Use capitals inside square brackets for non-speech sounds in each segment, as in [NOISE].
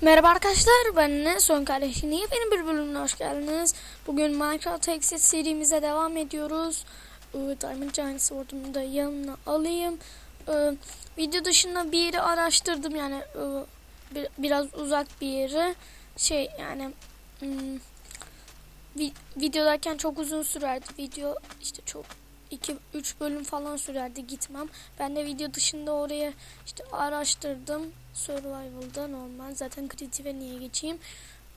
Merhaba arkadaşlar ben ne son kardeşin yepyeni bir bölümüne hoş geldiniz. Bugün Minecraft Exit serimize devam ediyoruz. Ee, Diamond Giant Sword'umu da yanına alayım. Ee, video dışında bir yeri araştırdım yani e, bir- biraz uzak bir yeri. Şey yani hmm, vi- videodayken çok uzun sürerdi video işte çok 2-3 bölüm falan sürerdi gitmem. Ben de video dışında oraya işte araştırdım. Survival'da normal. Zaten kritiğe niye geçeyim?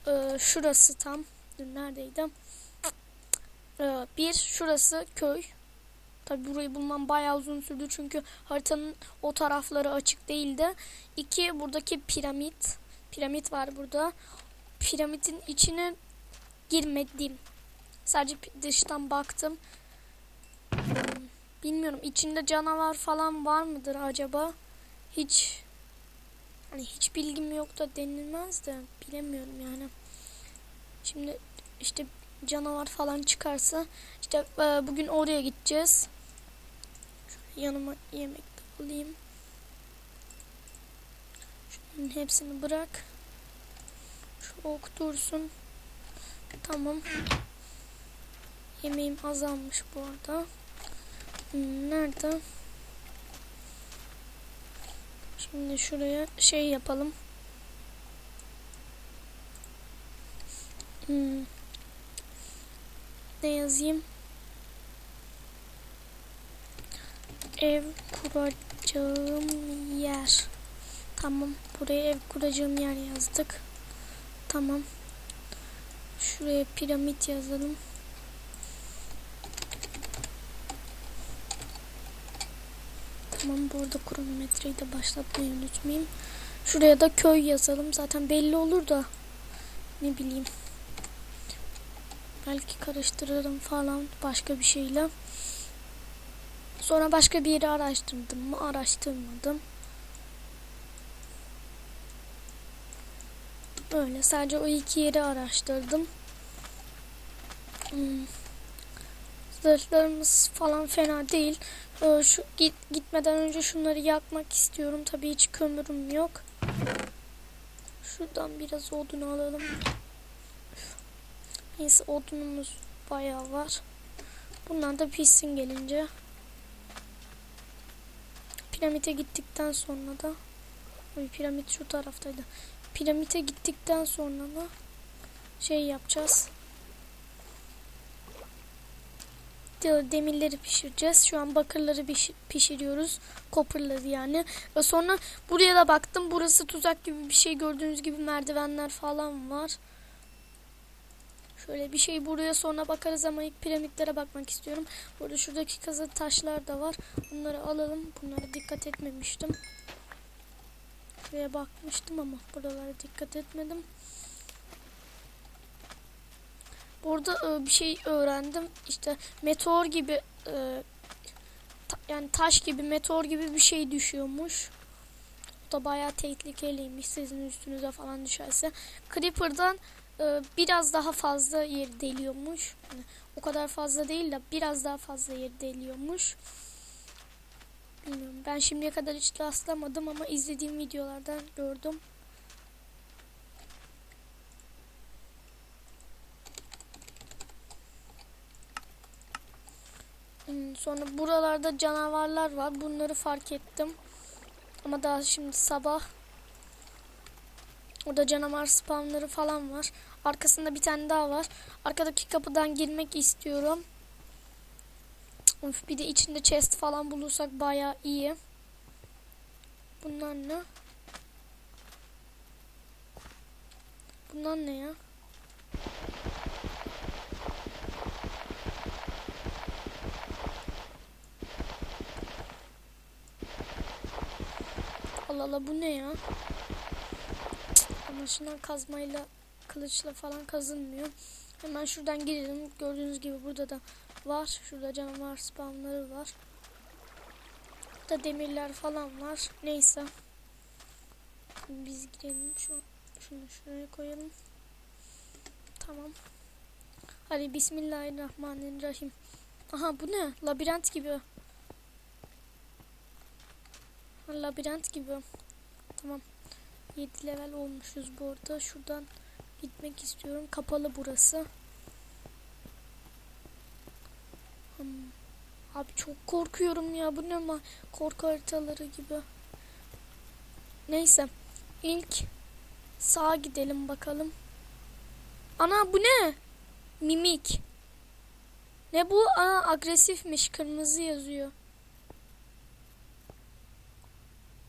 Ee, şurası tam. Dur neredeydim? Ee, bir şurası köy. Tabi burayı bulmam bayağı uzun sürdü çünkü haritanın o tarafları açık değildi. İki buradaki piramit. Piramit var burada. Piramidin içine girmedim. Sadece dıştan baktım. Hmm, Bilmiyorum içinde canavar falan var mıdır acaba? Hiç hani hiç bilgim yok da denilmez de bilemiyorum yani. Şimdi işte canavar falan çıkarsa işte e, bugün oraya gideceğiz. Şöyle yanıma yemek alayım. Şunun hepsini bırak. Şu ok dursun. Tamam. Yemeğim azalmış bu arada. Hmm, Nerede? Şimdi şuraya şey yapalım. Hmm. Ne yazayım? Ev kuracağım yer. Tamam. Buraya ev kuracağım yer yazdık. Tamam. Şuraya piramit yazalım. Tamam burada kronometreyi de başlatmayı unutmayayım. Şuraya da köy yazalım. Zaten belli olur da. Ne bileyim. Belki karıştırırım falan başka bir şeyle. Sonra başka bir yeri araştırdım mı? Araştırmadım. Öyle sadece o iki yeri araştırdım. Hmm. Zırhlarımız falan fena değil. Ee, şu git, gitmeden önce şunları yakmak istiyorum. Tabii hiç kömürüm yok. Şuradan biraz odun alalım. Neyse odunumuz bayağı var. Bunlar da pişsin gelince. Piramite gittikten sonra da Ay, piramit şu taraftaydı. Piramite gittikten sonra da şey yapacağız. de- demirleri pişireceğiz. Şu an bakırları piş- pişiriyoruz. Copper'ları yani. Ve sonra buraya da baktım. Burası tuzak gibi bir şey. Gördüğünüz gibi merdivenler falan var. Şöyle bir şey buraya sonra bakarız ama ilk piramitlere bakmak istiyorum. Burada şuradaki kazı taşlar da var. Bunları alalım. Bunlara dikkat etmemiştim. Şuraya bakmıştım ama buralara dikkat etmedim. Burada e, bir şey öğrendim. İşte meteor gibi e, yani taş gibi meteor gibi bir şey düşüyormuş. O da bayağı tehlikeliymiş sizin üstünüze falan düşerse. Creeper'dan e, biraz daha fazla yer deliyormuş. Yani o kadar fazla değil de biraz daha fazla yer deliyormuş. Bilmiyorum. Ben şimdiye kadar hiç rastlamadım ama izlediğim videolardan gördüm. Sonra buralarda canavarlar var. Bunları fark ettim. Ama daha şimdi sabah. Orada canavar spawnları falan var. Arkasında bir tane daha var. Arkadaki kapıdan girmek istiyorum. Of, bir de içinde chest falan bulursak bayağı iyi. Bunlar ne? Bunlar ne ya? Allah Allah bu ne ya? Ama şundan kazmayla kılıçla falan kazınmıyor. Hemen şuradan girelim. Gördüğünüz gibi burada da var. Şurada canavar spawnları var. Burada demirler falan var. Neyse. Biz girelim. Şu, şunu şuraya koyalım. Tamam. Hadi Bismillahirrahmanirrahim. Aha bu ne? Labirent gibi. Ha, Labirent gibi. Tamam. 7 level olmuşuz bu arada. Şuradan gitmek istiyorum. Kapalı burası. Hmm. Abi çok korkuyorum ya. Bu ne ma korku haritaları gibi. Neyse. İlk sağa gidelim bakalım. Ana bu ne? Mimik. Ne bu? Aa agresifmiş. Kırmızı yazıyor.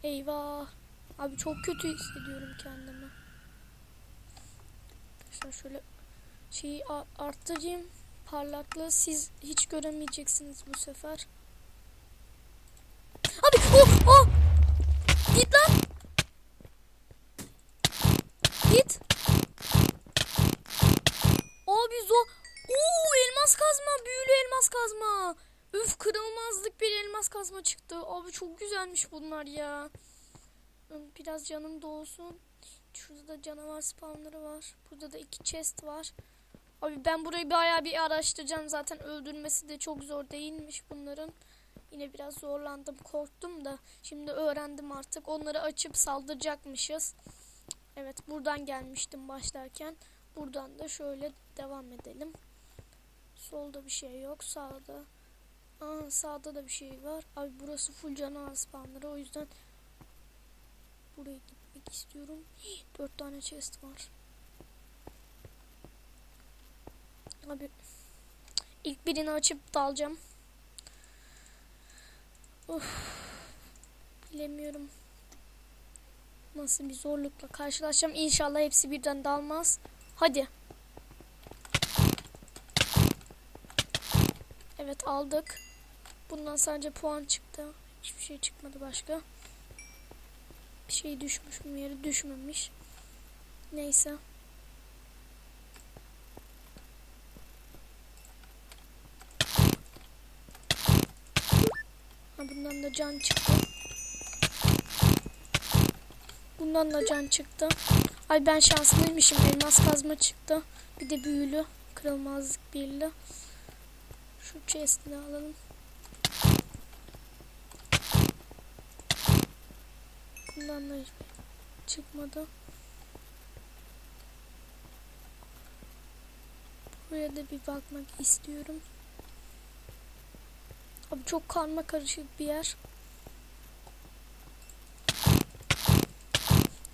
Eyvah. Abi çok kötü hissediyorum kendimi. Arkadaşlar şöyle şeyi arttırayım. Parlaklığı siz hiç göremeyeceksiniz bu sefer. Abi oh oh. Git lan. Git. Abi zo. Oo elmas kazma. Büyülü elmas kazma. Üf kırılmazlık bir elmas kazma çıktı. Abi çok güzelmiş bunlar ya. Biraz canım dolsun. Şurada da canavar spawnları var. Burada da iki chest var. Abi ben burayı bayağı bir araştıracağım. Zaten öldürmesi de çok zor değilmiş bunların. Yine biraz zorlandım, korktum da. Şimdi öğrendim artık. Onları açıp saldıracakmışız. Evet buradan gelmiştim başlarken. Buradan da şöyle devam edelim. Solda bir şey yok. Sağda. Aa, sağda da bir şey var. Abi burası full canavar spawnları. O yüzden buraya gitmek istiyorum. Hii, dört tane chest var. Abi ilk birini açıp dalacağım. Of. Bilemiyorum. Nasıl bir zorlukla karşılaşacağım. İnşallah hepsi birden dalmaz. Hadi. Evet aldık. Bundan sadece puan çıktı. Hiçbir şey çıkmadı başka. Bir şey düşmüş mü yere düşmemiş. Neyse. Ha, bundan da can çıktı. Bundan da can çıktı. Ay ben şanslıymışım. Elmas kazma çıktı. Bir de büyülü. Kırılmazlık birli. Şu chest'ini alalım. Bundan da çıkmadı. Buraya da bir bakmak istiyorum. Abi çok karma karışık bir yer.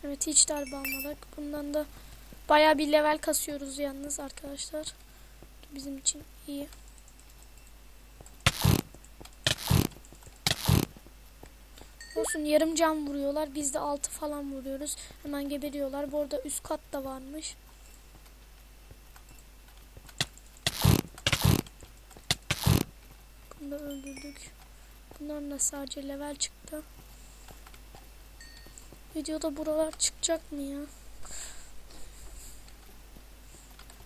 Evet hiç darbe almadık. Bundan da baya bir level kasıyoruz yalnız arkadaşlar. Bizim için iyi. Olsun yarım can vuruyorlar. Biz de altı falan vuruyoruz. Hemen geberiyorlar. Bu arada üst kat da varmış. Bunu da öldürdük. Bunların da sadece level çıktı. Videoda buralar çıkacak mı ya?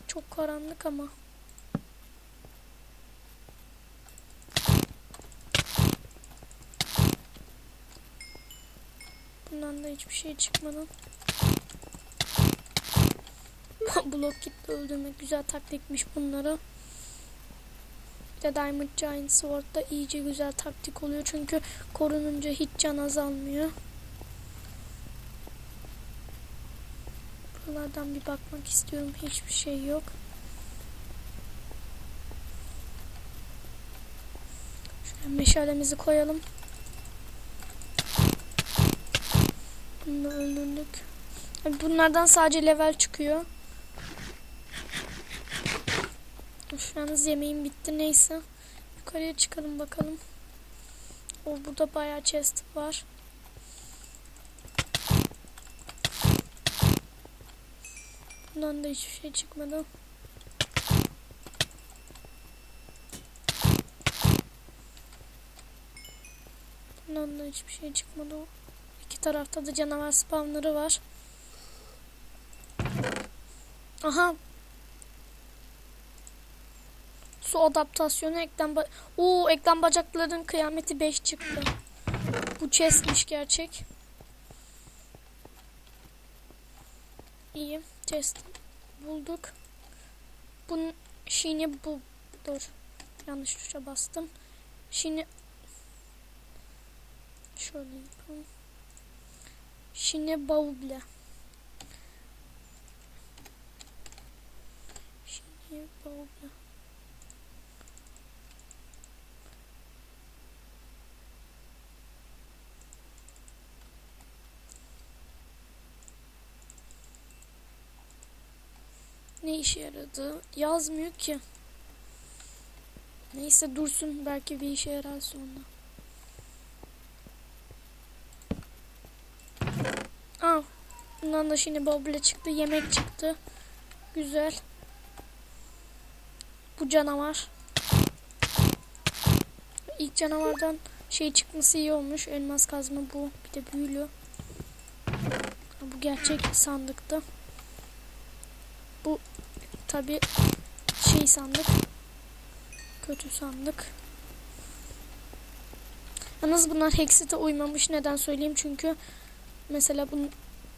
Çok karanlık ama. Bundan da hiçbir şey çıkmadı. [LAUGHS] Blok kitle öldürmek güzel taktikmiş bunlara. Bir de Diamond Giant Sword'da iyice güzel taktik oluyor. Çünkü korununca hiç can azalmıyor. Buralardan bir bakmak istiyorum. Hiçbir şey yok. Şöyle meşalemizi koyalım. Bunu öldürdük. Abi bunlardan sadece level çıkıyor. Of, yalnız yemeğim bitti neyse. Yukarıya çıkalım bakalım. O burada bayağı chest var. Bundan da hiçbir şey çıkmadı. Bundan da hiçbir şey çıkmadı. Tarafta da canavar spawnları var. Aha. Su adaptasyonu eklem ba Oo, eklem bacakların kıyameti 5 çıktı. Bu chestmiş gerçek. İyi. Chest bulduk. Bunun şimdi bu dur. Yanlış tuşa bastım. Şimdi şöyle yapalım. Şimdi bavble. Şimdi bavble. Ne işe yaradı? Yazmıyor ki. Neyse dursun belki bir işe yarar sonra. Bundan da şimdi boble çıktı. Yemek çıktı. Güzel. Bu canavar. İlk canavardan şey çıkması iyi olmuş. Elmas kazma bu. Bir de büyülü. Bu gerçek sandıktı. Bu tabi şey sandık. Kötü sandık. Yalnız bunlar Hexit'e uymamış. Neden söyleyeyim? Çünkü mesela bunun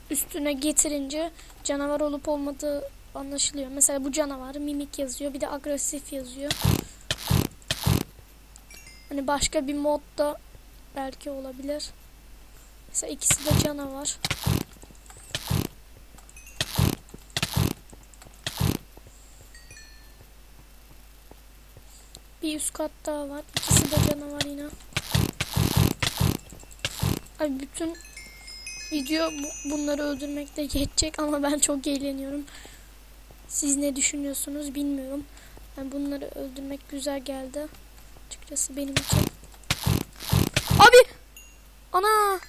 üstüne getirince canavar olup olmadığı anlaşılıyor. Mesela bu canavar mimik yazıyor. Bir de agresif yazıyor. Hani başka bir modda belki olabilir. Mesela ikisi de canavar. Bir üst kat daha var. İkisi de canavar yine. Ay bütün video bu- bunları öldürmekte geçecek ama ben çok eğleniyorum. Siz ne düşünüyorsunuz bilmiyorum. Yani bunları öldürmek güzel geldi. Açıkçası benim için. Abi! Ana!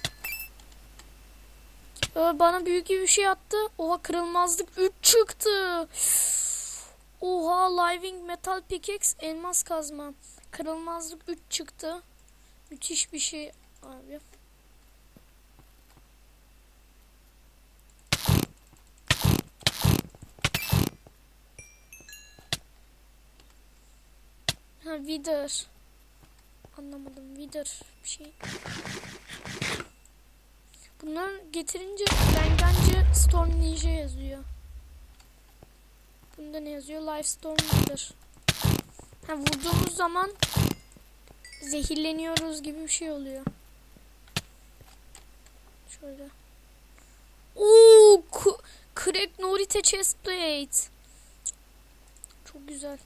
Ee, Bana büyük bir şey attı. Oha kırılmazlık 3 çıktı. Oha Living Metal Pickaxe elmas kazma. Kırılmazlık 3 çıktı. Müthiş bir şey abi. Ha Wither. Anlamadım. Wither bir şey. Bunlar getirince Rengancı Storm Ninja yazıyor. Bunda ne yazıyor? Lifestorm Wither. Ha vurduğumuz zaman zehirleniyoruz gibi bir şey oluyor. Şöyle. Oo, Crack Norite Chestplate. Çok güzel.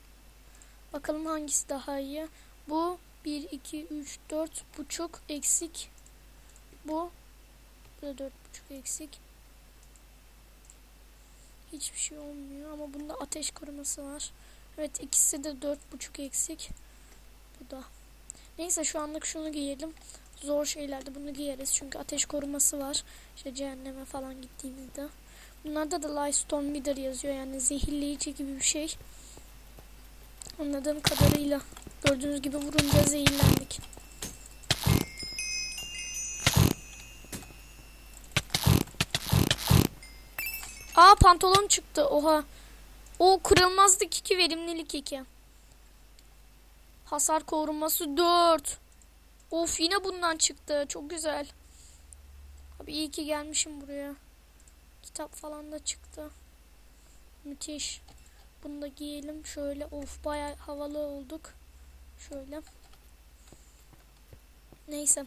Bakalım hangisi daha iyi. Bu 1, 2, 3, 4 buçuk eksik. Bu. Da 4 buçuk eksik. Hiçbir şey olmuyor ama bunda ateş koruması var. Evet ikisi de dört buçuk eksik. Bu da. Neyse şu anlık şunu giyelim. Zor şeylerde bunu giyeriz çünkü ateş koruması var. İşte cehenneme falan gittiğimizde. Bunlarda da Lightstorm Wither yazıyor yani zehirleyici gibi bir şey. Anladığım kadarıyla gördüğünüz gibi vurunca zehirlendik. Aa pantolon çıktı. Oha. O kırılmazlık 2 verimlilik 2. Hasar korunması 4. Of yine bundan çıktı. Çok güzel. Abi iyi ki gelmişim buraya. Kitap falan da çıktı. Müthiş. Bunu da giyelim. Şöyle of baya havalı olduk. Şöyle. Neyse.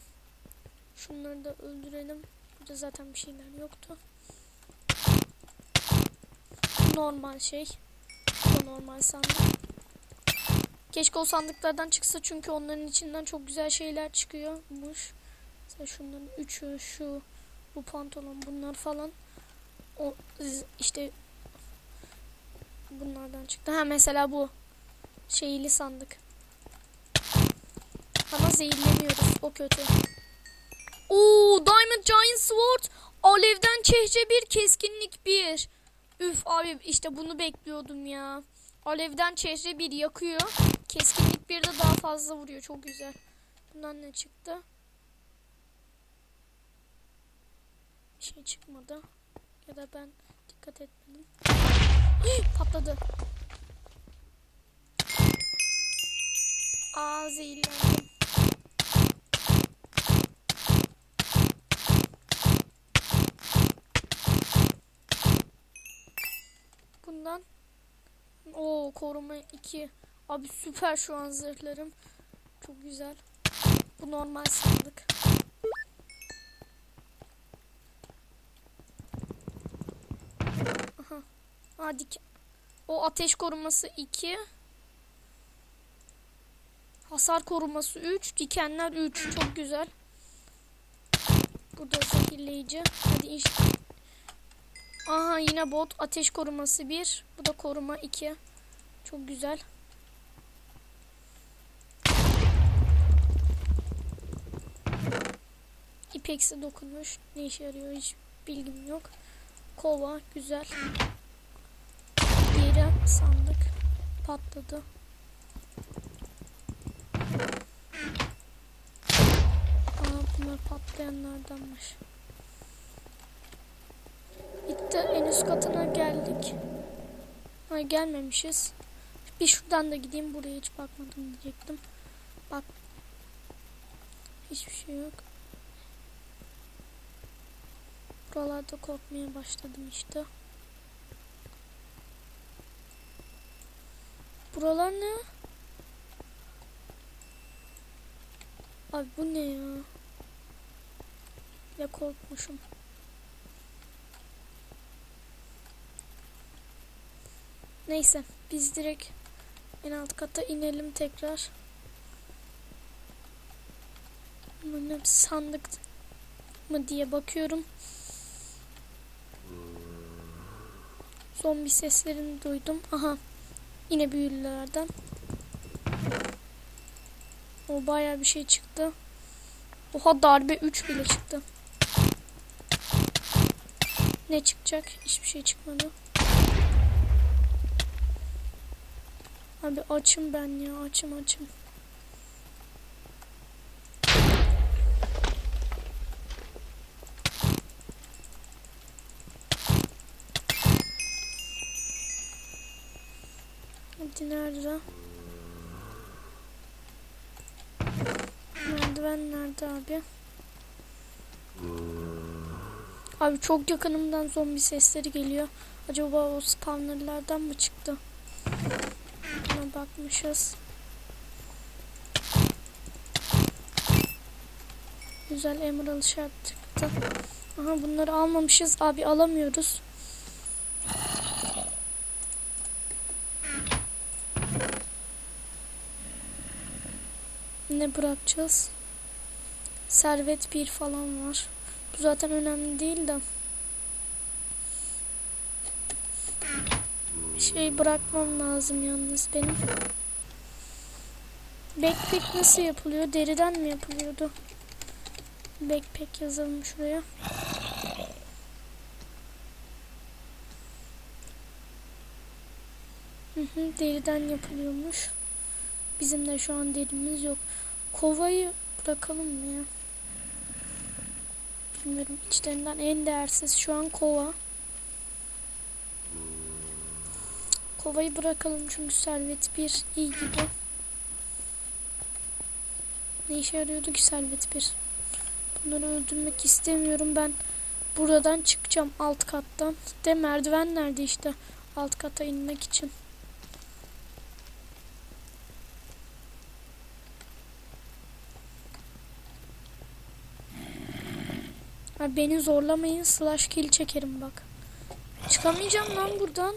Şunları da öldürelim. Burada zaten bir şeyler yoktu normal şey. Bu normal sandık. Keşke o sandıklardan çıksa çünkü onların içinden çok güzel şeyler çıkıyormuş. Mesela şunların üçü, şu, bu pantolon, bunlar falan. O işte bunlardan çıktı. Ha mesela bu şeyli sandık. Ama zehirleniyoruz. O kötü. Oo, Diamond Giant Sword. Alevden çehce bir, keskinlik bir. Üf abi işte bunu bekliyordum ya. Alevden çehre bir yakıyor. Keskinlik bir de daha fazla vuruyor. Çok güzel. Bundan ne çıktı? Bir şey çıkmadı. Ya da ben dikkat etmedim. [GASPS] Patladı. Aa zehirlendim. Bundan o koruma 2. Abi süper şu an zırhlarım. Çok güzel. Bu normal sandık. Dik O ateş koruması 2. Hasar koruması 3. Dikenler 3. Çok güzel. Burada zehirleyici. Hadi iş. Aha yine bot. Ateş koruması 1. Bu da koruma 2. Çok güzel. İpeksi dokunuş. Ne işe yarıyor hiç bilgim yok. Kova güzel. Diğeri sandık. Patladı. Aa bunlar patlayanlardanmış. Bitti. En üst katına geldik. Hayır gelmemişiz. Bir şuradan da gideyim. Buraya hiç bakmadım diyecektim. Bak. Hiçbir şey yok. Buralarda korkmaya başladım işte. Buralar ne? Abi bu ne ya? Ya korkmuşum. Neyse biz direkt en alt kata inelim tekrar. Hepsi sandık mı diye bakıyorum. Zombi seslerini duydum. Aha. Yine büyülülerden. O bayağı bir şey çıktı. Oha darbe 3 bile çıktı. Ne çıkacak? Hiçbir şey çıkmadı. Abi açım ben ya. Açım açım. Hadi nerede? Merdiven nerede abi? Abi çok yakınımdan zombi sesleri geliyor. Acaba o spawnerlardan mı çıktı? Buna bakmışız. Güzel emerald şart çıktı. Aha bunları almamışız. Abi alamıyoruz. Ne bırakacağız? Servet bir falan var. Bu zaten önemli değil de. Şey bırakmam lazım yalnız benim. Backpack nasıl yapılıyor? Deriden mi yapılıyordu? Backpack yazalım şuraya. Hı hı, deriden yapılıyormuş. Bizim de şu an derimiz yok. Kovayı bırakalım mı ya? Bilmiyorum. İçlerinden en değersiz şu an kova. Kovayı bırakalım çünkü servet bir iyi gibi. Ne işe yarıyordu ki servet bir? Bunları öldürmek istemiyorum ben. Buradan çıkacağım alt kattan. De merdiven nerede işte alt kata inmek için. Abi beni zorlamayın slash kill çekerim bak. Çıkamayacağım lan buradan.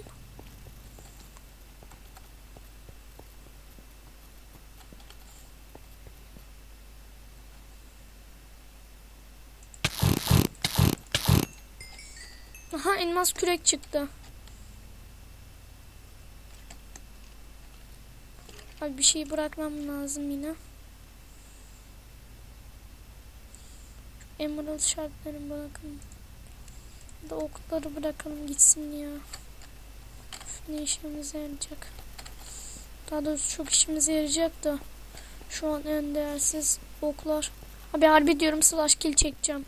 Aha elmas kürek çıktı. Abi bir şey bırakmam lazım yine. Emerald şartlarını bırakalım. Da okları bırakalım gitsin ya. Üf, ne işimize yarayacak. Daha doğrusu çok işimize yarayacak da. Şu an en değersiz oklar. Abi harbi diyorum slash kill çekeceğim.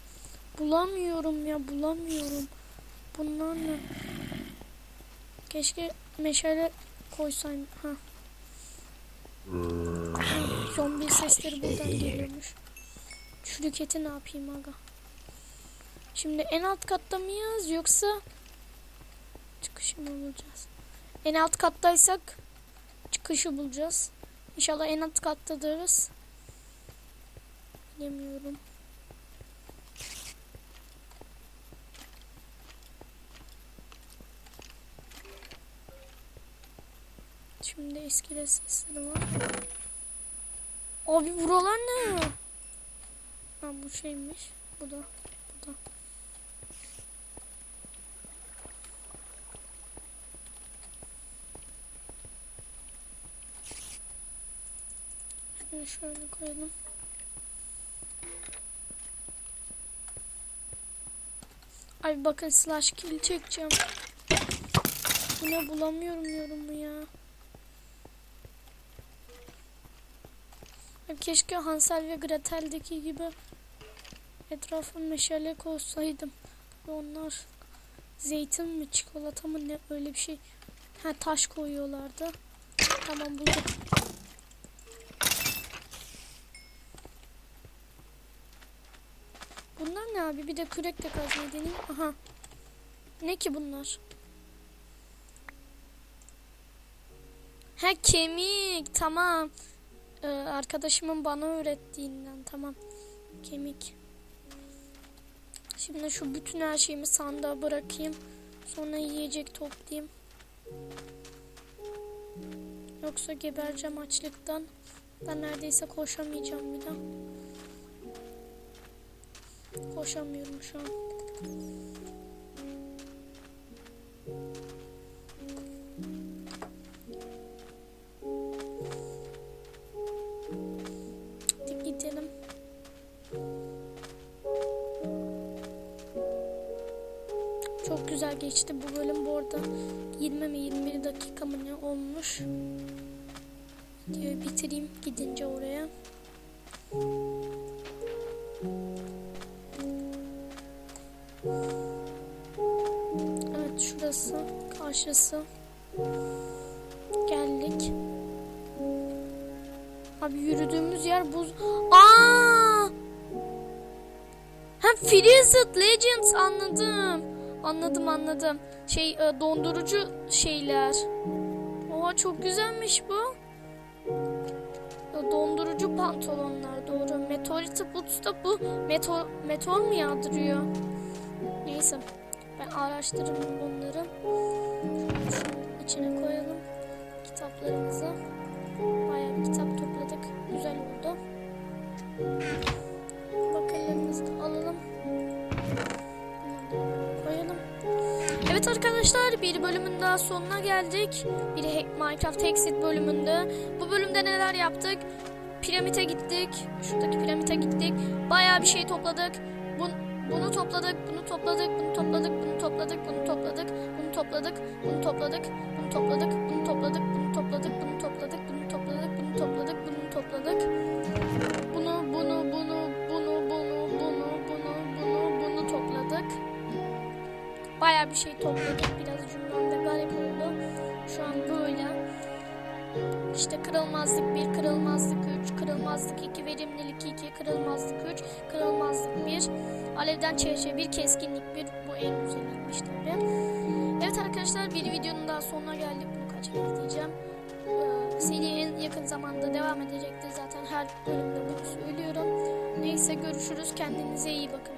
Bulamıyorum ya bulamıyorum. Bunlar ne? Keşke meşale koysaydım. Ha. Zombi sesleri buradan geliyormuş. Şuriketi ne yapayım aga? Şimdi en alt katta mıyız yoksa çıkışı mı bulacağız? En alt kattaysak çıkışı bulacağız. İnşallah en alt kattadırız. Bilemiyorum. Şimdi eski sesleri var. Abi buralar ne? Ha bu şeymiş. Bu da. Bu da. Şunu şöyle koyalım. Ay bakın slash kill çekeceğim. Bu ne bulamıyorum yorumu ya. Keşke Hansel ve Gretel'deki gibi etrafım meşale koysaydım. Tabii onlar zeytin mi çikolata mı ne öyle bir şey. Ha taş koyuyorlardı. Tamam buldum. Bunlar ne abi? Bir de kürekle kazmayı deneyeyim. Aha. Ne ki bunlar? Ha kemik. Tamam. Ee, arkadaşımın bana öğrettiğinden. Tamam. Kemik. Şimdi şu bütün her şeyimi sandığa bırakayım. Sonra yiyecek toplayayım. Yoksa gebereceğim açlıktan. Ben neredeyse koşamayacağım bir daha. Koşamıyorum şu an. Geçti bu bölüm bu arada 20 mi 21 dakika mı ne olmuş. Diyor bitireyim gidince oraya. Evet şurası karşısı. Geldik. Abi yürüdüğümüz yer buz. Aa! Ha Freezed Legends anladım. Anladım anladım. Şey e, dondurucu şeyler. Oha çok güzelmiş bu. E, Dondurucu pantolonlar doğru. Meteorite Boots da bu meteor, meteor mu yağdırıyor? Neyse. Ben araştırırım bunları. Şunun içine koyalım. Kitaplarımızı. Bayağı bir kitap topladık. Güzel oldu. Bakırlarımızı da alalım. Evet arkadaşlar bir bölümün daha sonuna geldik. Bir Minecraft Exit bölümünde. Bu bölümde neler yaptık? Piramite gittik. Şuradaki piramite gittik. Bayağı bir şey topladık. Bun, bunu topladık, bunu topladık, bunu topladık, bunu topladık, bunu topladık, bunu topladık, bunu topladık, bunu topladık, bunu topladık, bunu topladık, bunu topladık, bunu topladık, bunu topladık, bunu topladık. Bayağı bir şey topladık. Biraz cümlemde garip oldu. Şu an böyle. İşte kırılmazlık 1, kırılmazlık 3, kırılmazlık 2, verimlilik 2, kırılmazlık 3, kırılmazlık 1, alevden çeşe 1, keskinlik 1. Bu en güzeliymiş tabi. Evet arkadaşlar bir videonun daha sonuna geldik. Bunu kaç kez diyeceğim. Ee, seri en yakın zamanda devam edecektir. Zaten her bölümde bunu söylüyorum. Neyse görüşürüz. Kendinize iyi bakın.